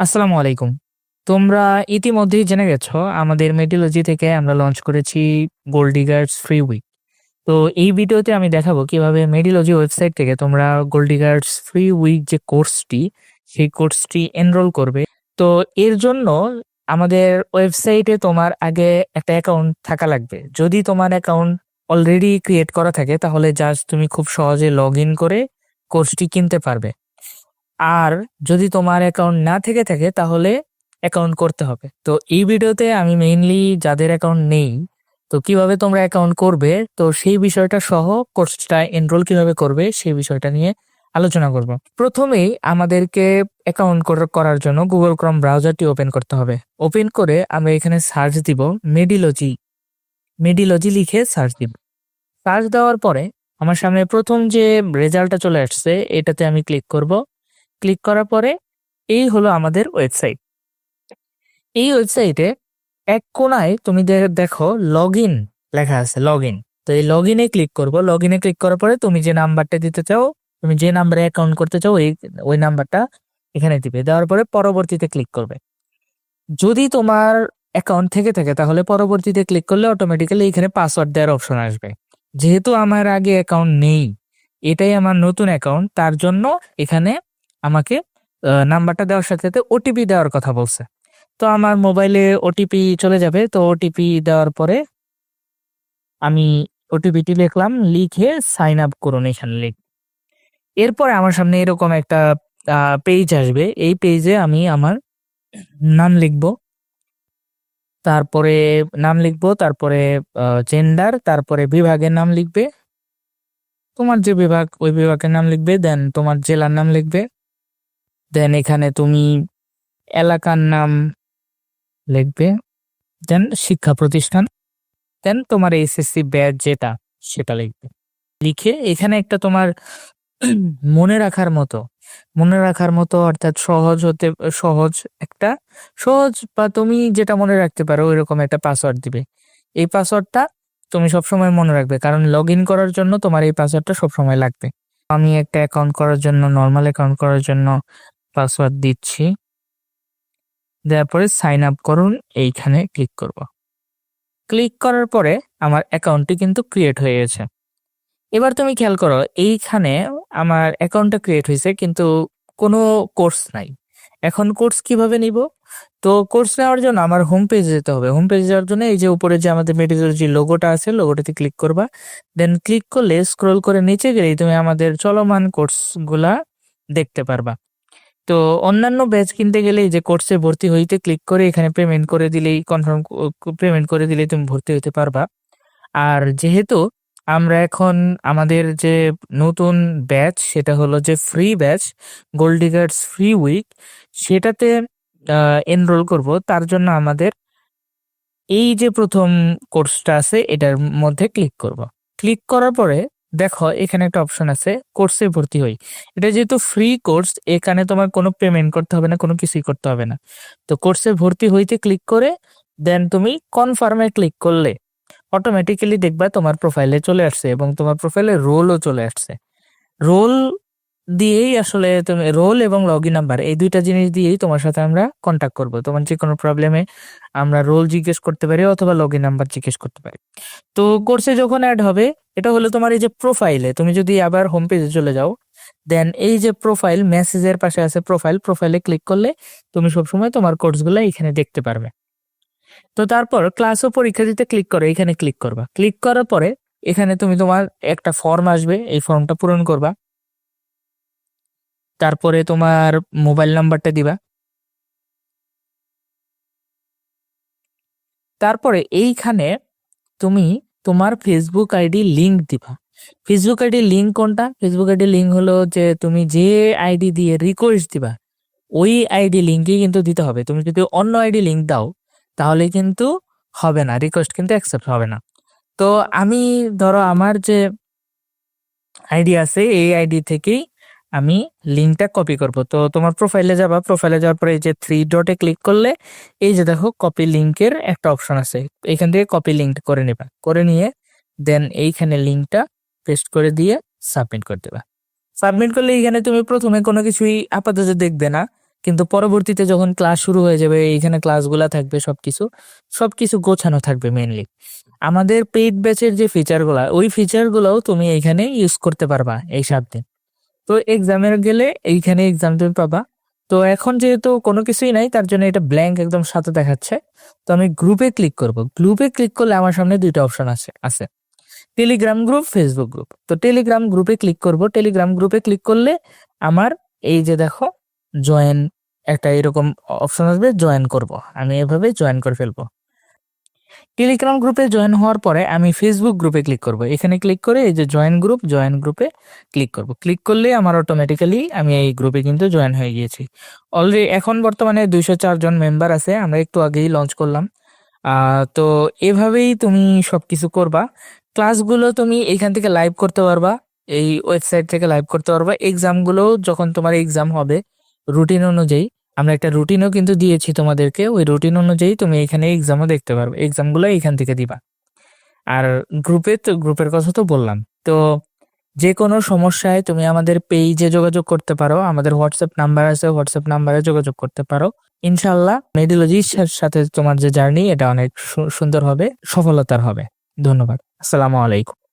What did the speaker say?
আসসালামু আলাইকুম। তোমরা ইতিমধ্যেই জেনে গেছো, আমাদের মেডিলজি থেকে আমরা লঞ্চ করেছি গোল্ডিগার্স ফ্রি উইক তো এই ভিডিওতে আমি দেখাবো কীভাবে মেডিলজি ওয়েবসাইট থেকে তোমরা গোল্ডিগার্স ফ্রি উইক যে কোর্সটি সেই কোর্সটি এনরোল করবে। তো এর জন্য আমাদের ওয়েবসাইটে তোমার আগে একটা অ্যাকাউন্ট থাকা লাগবে। যদি তোমার অ্যাকাউন্ট অলরেডি ক্রিয়েট করা থাকে, তাহলে জাস্ট তুমি খুব সহজে লগ ইন করে কোর্সটি কিনতে পারবে। আর যদি তোমার অ্যাকাউন্ট না থেকে থাকে, তাহলে অ্যাকাউন্ট করতে হবে। তো এই ভিডিওতে আমি মেইনলি যাদের অ্যাকাউন্ট নেই, তো কীভাবে তোমরা অ্যাকাউন্ট করবে, তো সেই বিষয়টা সহ কোর্সটা এনরোল কীভাবে করবে, সেই বিষয়টা নিয়ে আলোচনা করব। প্রথমেই আমাদেরকে অ্যাকাউন্ট করার জন্য গুগল ক্রম ব্রাউজারটি ওপেন করতে হবে। ওপেন করে আমরা এখানে সার্চ দিব মেডিলজি মেডিলজি লিখে সার্চ দিব। সার্চ দেওয়ার পরে আমার সামনে প্রথম যে রেজাল্টটা চলে আসছে, এটাতে আমি ক্লিক করব। ক্লিক করার পরে এই হলো আমাদের ওয়েবসাইট। এই ওয়েবসাইটে এক কোনায় তুমি দেখো লগ ইন লেখা আছে লগ ইন তো এই লগ ইনে ক্লিক করব। লগ ইনে ক্লিক করার পরে তুমি যে নাম্বারটা দিতে চাও, তুমি যে নাম্বারে অ্যাকাউন্ট করতে চাও ওই ওই নাম্বারটা এখানে দিবে। দেওয়ার পরে পরবর্তীতে ক্লিক করবে। যদি তোমার অ্যাকাউন্ট থেকে থাকে, তাহলে পরবর্তীতে ক্লিক করলে অটোমেটিক্যালি এখানে পাসওয়ার্ড দেওয়ার অপশন আসবে। যেহেতু আমার আগে অ্যাকাউন্ট নেই, এটাই আমার নতুন অ্যাকাউন্ট তার জন্য এখানে আমাকে নাম্বারটা দেওয়ার সাথে সাথে ওটিপি দেওয়ার কথা বলছে। তো আমার মোবাইলে ওটিপি চলে যাবে, তো ওটিপি দেওয়ার পরে আমি ওটিপিটি লিখলাম, লিখে সাইন আপ করুন এখানে লিখ। এরপরে আমার সামনে এরকম একটা পেজ আসবে। এই পেজে আমি আমার নাম লিখব। তারপরে নাম লিখব, তারপরে জেন্ডার তারপরে বিভাগের নাম লিখবে। তোমার যে বিভাগ, ওই বিভাগের নাম লিখবে দেন তোমার জেলার নাম লিখবে। দেন এখানে তুমি এলাকার নাম লিখবে দেন শিক্ষা প্রতিষ্ঠান দেন তোমার এসএসসি ব্যাচ যেটা, সেটা লিখবে। লিখে এখানে একটা তোমার মনে রাখার মতো, মনে রাখার মতো অর্থাৎ সহজ হতে, সহজ একটা, সহজ বা তুমি যেটা মনে রাখতে পারো ওইরকম একটা পাসওয়ার্ড দিবে। এই পাসওয়ার্ডটা তুমি সবসময় মনে রাখবে, কারণ লগ ইন করার জন্য তোমার এই পাসওয়ার্ডটা সবসময় লাগবে। আমি একটা অ্যাকাউন্ট করার জন্য নর্মাল অ্যাকাউন্ট করার জন্য পাসওয়ার্ড দিচ্ছি। দেওয়ার পরে সাইন আপ করুন, এইখানে ক্লিক করব। ক্লিক করার পরে আমার অ্যাকাউন্টটি কিন্তু ক্রিয়েট হয়ে গেছে। এবার তুমি খেয়াল করো, এইখানে আমার অ্যাকাউন্টটা ক্রিয়েট হয়েছে, কিন্তু কোনো কোর্স নাই। এখন কোর্স কীভাবে নিব? তো কোর্স নেওয়ার জন্য আমার হোম পেজে যেতে হবে। হোম পেজে যাওয়ার জন্য এই যে উপরে যে আমাদের মেডিকোলজি লোগোটা আছে লোগোটাতে ক্লিক করবা। দেন ক্লিক করলে স্ক্রল করে নিচে গেলেই তুমি আমাদের চলমান কোর্সগুলা দেখতে পারবা। তো অন্যান্য ব্যাচ কিনতে গেলে যে কোর্সে ভর্তি হইতে ক্লিক করে এখানে পেমেন্ট করে দিলেই কনফার্ম পেমেন্ট করে দিলেই তুমি ভর্তি হইতে পারবা। আর যেহেতু আমরা এখন আমাদের যে নতুন ব্যাচ সেটা হলো যে ফ্রি ব্যাচ গোল্ডিগার্স ফ্রি উইক সেটাতে এনরোল করব। তার জন্য আমাদের এই যে প্রথম কোর্সটা আছে, এটার মধ্যে ক্লিক করব। ক্লিক করার পরে দেখো, এখানে একটা অপশন আছে কোর্সে ভর্তি হই। এটা যেহেতু ফ্রি কোর্স এখানে তোমার কোনো পেমেন্ট করতে হবে না, কোনো কিছুই করতে হবে না। তো কোর্সে ভর্তি হইতে ক্লিক করে দেন তুমি কনফার্মে ক্লিক করলে অটোমেটিক্যালি দেখবা তোমার প্রোফাইলে চলে আসছে এবং তোমার প্রোফাইলে রোলও চলে আসছে। রোল দিয়েই আসলে তুমি রোল এবং লগ ইন নাম্বার এই দুইটা জিনিস দিয়েই তোমার সাথে আমরা কন্ট্যাক্ট করব। তোমার যে কোনো প্রবলেমে আমরা রোল জিজ্ঞেস করতে পারি অথবা লগ ইন নাম্বার জিজ্ঞেস করতে পারি। তো কোর্সে যখন অ্যাড হবে এটা হলো তোমার এই যে প্রোফাইলে তুমি যদি আবার হোম পেজে চলে যাও দেন এই যে প্রোফাইল মেসেজের পাশে আছে প্রোফাইল প্রোফাইলে ক্লিক করলে তুমি সবসময় তোমার কোর্সগুলো এখানে দেখতে পারবে। তো তারপর ক্লাস ও পরীক্ষা দিতে ক্লিক করো, এখানে ক্লিক করবা। ক্লিক করার পরে এখানে তুমি তোমার একটা ফর্ম আসবে, এই ফর্মটা পূরণ করবা। তারপরে তোমার মোবাইল নাম্বারটা দিবা। তারপরে এইখানে তুমি তোমার ফেসবুক আইডি লিংক দিবা। ফেসবুক আইডি লিঙ্ক কোনটা? ফেসবুক আইডি লিঙ্ক হলো যে তুমি যে আইডি দিয়ে রিকোয়েস্ট দিবা, ওই আইডি লিঙ্কই কিন্তু দিতে হবে। তুমি যদি অন্য আইডি লিঙ্ক দাও, তাহলে কিন্তু হবে না রিকোয়েস্ট কিন্তু অ্যাকসেপ্ট হবে না। তো আমি ধরো আমার যে আইডি আছে, এই আইডি থেকেই আমি লিঙ্কটা কপি করব। তো তোমার প্রোফাইলে যাবা প্রোফাইলে যাওয়ার পরে এই যে থ্রি ডটে ক্লিক করলে, এই যে দেখো কপি লিঙ্কের একটা অপশন আছে। এখান থেকে কপি লিঙ্ক করে নেবা। করে নিয়ে দেন এইখানে লিঙ্কটা পেস্ট করে দিয়ে সাবমিট করে দেবা। সাবমিট করলে এখানে তুমি প্রথমে কোনো কিছুই আপাতত দেখবে না। কিন্তু পরবর্তীতে যখন ক্লাস শুরু হয়ে যাবে, এইখানে ক্লাসগুলা থাকবে সবকিছু সবকিছু গোছানো থাকবে মেইনলি আমাদের পেইড ব্যাচের যে ফিচারগুলা ওই ফিচারগুলোও তুমি এইখানে ইউজ করতে পারবা এই সাত দিন। তো এক্সামের গেলে এইখানে এক্সাম তুমি পাবা। তো এখন যেহেতু কোনো কিছুই নাই, তার জন্য এটা ব্ল্যাঙ্ক একদম সাথে দেখাচ্ছে। তো আমি গ্রুপে ক্লিক করব। গ্রুপে ক্লিক করলে আমার সামনে দুইটা অপশন আছে আছে। টেলিগ্রাম গ্রুপ ফেসবুক গ্রুপ তো টেলিগ্রাম গ্রুপে ক্লিক করব। টেলিগ্রাম গ্রুপে ক্লিক করলে আমার এই যে দেখো জয়েন একটা এরকম অপশন আসবে জয়েন করব। আমি এভাবে জয়েন করে ফেলব। টেলিগ্রাম গ্রুপে জয়েন হওয়ার পরে আমি ফেসবুক গ্রুপে ক্লিক করব। এখানে ক্লিক করে এই যে জয়েন গ্রুপ জয়েন গ্রুপে ক্লিক করব। ক্লিক করলে আমার অটোমেটিক্যালি আমি এই গ্রুপে কিন্তু জয়েন হয়ে গিয়েছি। অলরেডি এখন বর্তমানে দুইশো জন মেম্বার আছে, আমরা একটু আগেই লঞ্চ করলাম। তো এভাবেই তুমি সবকিছু করবা। ক্লাসগুলো তুমি এখান থেকে লাইভ করতে পারবা, এই ওয়েবসাইট থেকে লাইভ করতে পারবা। এক্সামগুলো যখন তোমার এক্সাম হবে রুটিন অনুযায়ী আমরা একটা রুটিনও কিন্তু দিয়েছি তোমাদেরকে। ওই রুটিন অনুযায়ী তুমি এখানে এক্সামও দেখতে পারবে। এক্সামগুলো এখান থেকে দিবা। আর গ্রুপে তো গ্রুপের কথা তো বললাম। তো যে কোনো সমস্যায় তুমি আমাদের পেজে যোগাযোগ করতে পারো। আমাদের হোয়াটসঅ্যাপ নাম্বার আছে হোয়াটসঅ্যাপ নাম্বারে যোগাযোগ করতে পারো। ইনশাল্লাহ মেডিওলজির সাথে তোমার যে জার্নি এটা অনেক সুন্দর হবে, সফলতার হবে। ধন্যবাদ। আসসালামু আলাইকুম।